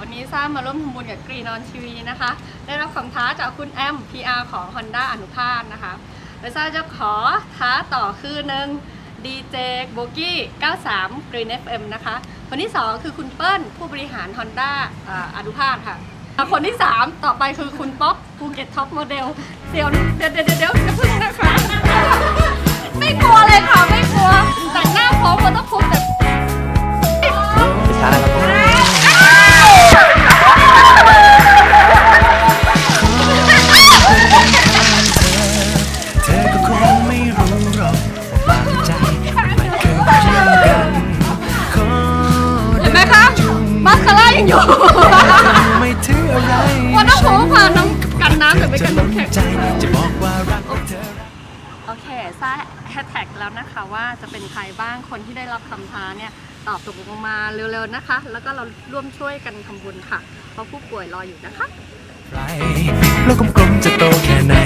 วันนี้ซ่ามาร่วมทำบุญกับกรีนอนชีวีนะคะ ได้รับคำท้าจากคุณแอม PR ของ Honda อนุภาคนะคะโดยซาจะขอท้าต่อคือหนึ่ง DJ b o g i 93 Green FM นะคะคนที่ 2 คือคุณเปิ้ลผู้บริหาร Honda อนุภาคค่ะ คนที่ 3 ต่อไปคือคุณป๊อปภูเก็ตท็อปโมเดลเดี๋ยวเดี๋ยวเดี๋ยวจะพึ่งนะ มาสคาร่ายังอยู่ไม่ถืออะไรวันน้ำผมผ่านน้ำกันน้ำหรือไม่กันน้ำแข็งใจจะบอกว่ารักเธอโอเคซ่าแฮชแท็กแล้วนะคะว่าจะเป็นใครบ้างคนที่ได้รับคำท้าเนี่ยตอบตกลงมาเร็วๆนะคะ แล้วก็เราร่วมช่วยกันทำบุญค่ะ เพราะผู้ป่วยรออยู่นะคะไรโลกกลมๆจะโตแค่ไหน